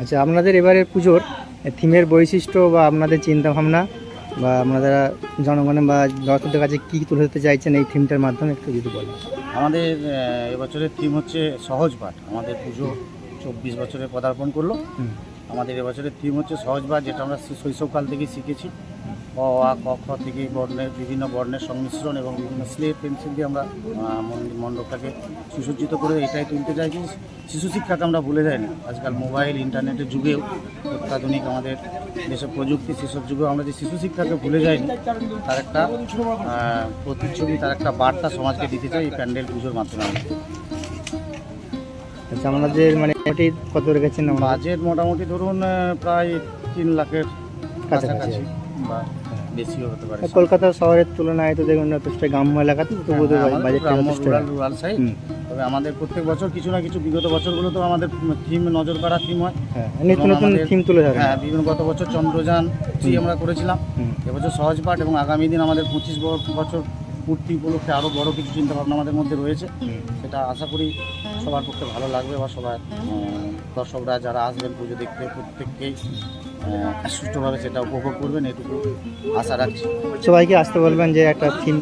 আচ্ছা আপনাদের এবারের পুজোর থিমের বৈশিষ্ট্য বা আপনাদের চিন্তাভাবনা বা আপনারা জনগণের বা দর্শকদের কাছে কী তুলে ধরতে চাইছেন এই থিমটার মাধ্যমে একটু যদি বলেন। আমাদের এবছরের থিম হচ্ছে সহজ পাঠ। আমাদের পুজো চব্বিশ বছরে পদার্পণ করল। হুম। আমাদের এবছরের থিম হচ্ছে সহজ পাঠ যেটা আমরা শৈশবকাল থেকেই শিখেছি। অ আ, ক, খ থেকে বর্ণের, বিভিন্ন বর্ণের সংমিশ্রণ এবং বিভিন্ন স্লেট পেন্সিল দিয়ে আমরা মণ্ডপটাকে সুসজ্জিত করে এটাই তুলতে চাইছি। শিশু শিক্ষাকে আমরা ভুলে যাই না। আজকাল মোবাইল, ইন্টারনেটের যুগেও অত্যাধুনিক আমাদের যেসব প্রযুক্তি, সেসব যুগেও আমরা যে শিশু শিক্ষাকে ভুলে যাইনি তার একটা প্রতিচ্ছবি, তার একটা বার্তা সমাজকে দিতে চাই এই প্যান্ডেল পুজোর মাধ্যমে। আচ্ছা আপনাদের মানে কত রেখেছেন আমরা? বাজেট মোটামুটি ধরুন প্রায় তিন লাখের কাছাকাছি। বা বেশিও হতে পারে। কলকাতা শহরের তুলনায় তো দেখুন যথেষ্ট গ্রাম্য এলাকাতে তবুও তো হ্যাঁ, আমাদের বাজেটটা যথেষ্ট। রুরাল সাইড তবে আমাদের প্রত্যেক বছর কিছু না কিছু বিগত বছরগুলো তো আমাদের থিম নজর কাড়া থিম হয়। হ্যাঁ নিত্য নতুন থিম তুলে ধরেন। হ্যাঁ বিভিন্ন গত বছর চন্দ্রযান থ্রি আমরা করেছিলাম। এবছর সহজ পাঠ এবং আগামী দিন আমাদের পঁচিশ বছর পূর্তি উপলক্ষে আরও বড় কিছু চিন্তাভাবনা আমাদের মধ্যে রয়েছে। সেটা আশা করি সবার পক্ষে ভালো লাগবে বা সবার দর্শকরা যারা আসবেন পুজো দেখতে প্রত্যেককেই সুষ্ঠুভাবে সেটা উপভোগ করবেন এটুকু আশা রাখছি। সবাইকে আসতে বলবেন যে একটা থিম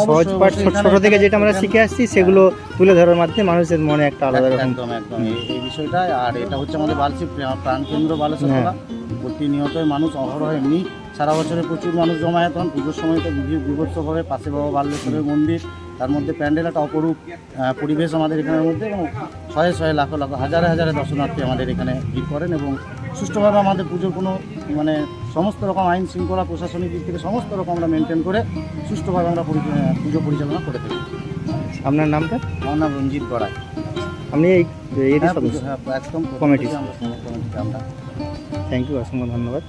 সহজ পাঠ ছোট ছোট থেকে যেটা আমরা শিখে আসছি সেগুলো তুলে ধরার মাধ্যমে মানুষের মনে একটা আলাদা একদম একদম। এই- এই বিষয়টা আর এটা হচ্ছে আমাদের বালসি প্রাণকেন্দ্র বালেশ্বর হ্যাঁ। প্রতিনিয়তই মানুষ অহরহ এমনি। সারা বছরে প্রচুর মানুষ জমায়েত হন। পুজোর সময় তো বিভি- বিভৎসভাবে পাশে বাবা বাল্যেশ্বরের মন্দির তার মধ্যে প্যান্ডেল একটা অপরূপ পরিবেশ আমাদের এখানের মধ্যে এবং শয়ে শয়ে লাখো লাখ হাজারে হাজারে দর্শনার্থী আমাদের এখানে ভিড় করেন এবং সুষ্ঠুভাবে আমাদের পুজোর কোনো মানে সমস্ত রকম আইন শৃঙ্খলা প্রশাসনিক দিক থেকে সমস্ত রকম আমরা মেনটেন করে সুষ্ঠুভাবে আমরা পুজো পরিচালনা করে থাকি। আপনার নামটা? আমার নাম রঞ্জিত গড়াই। আপনি এই হ্যাঁ, হ্যাঁ, একদম কমিটি। আমরা থ্যাংক ইউ অসংখ্য ধন্যবাদ।